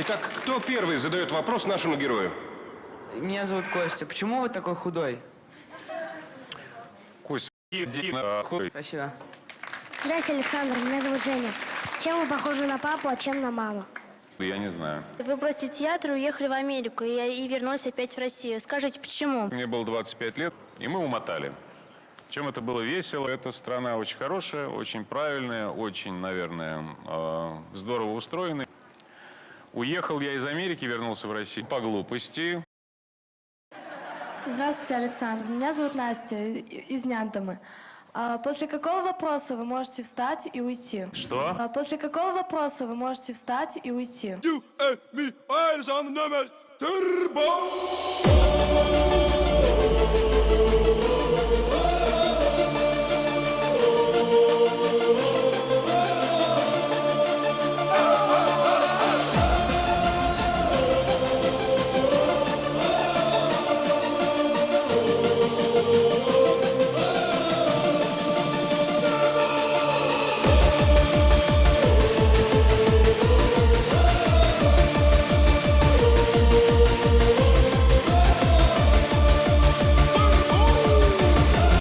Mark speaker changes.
Speaker 1: Итак, кто первый задает вопрос нашему герою?
Speaker 2: Меня зовут Костя. Почему вы такой худой?
Speaker 3: Кость, иди нахуй.
Speaker 2: Спасибо.
Speaker 4: Здравствуйте, Александр. Меня зовут Женя. Чем вы похожи на папу, а чем на маму?
Speaker 3: Я не знаю.
Speaker 5: Вы бросили театр и уехали в Америку, и, и вернулись опять в Россию. Скажите, почему?
Speaker 3: Мне было 25 лет, и мы умотали. Чем это было весело. Эта страна очень хорошая, очень правильная, очень, наверное, э, здорово устроенная. Уехал я из Америки, вернулся в Россию по глупости.
Speaker 6: Здравствуйте, Александр. Меня зовут Настя из Нянтамы. А После какого вопроса вы можете встать и уйти?
Speaker 3: Что?
Speaker 6: А После какого вопроса вы можете встать и уйти?
Speaker 7: Du er min ejelse nummer Turbo!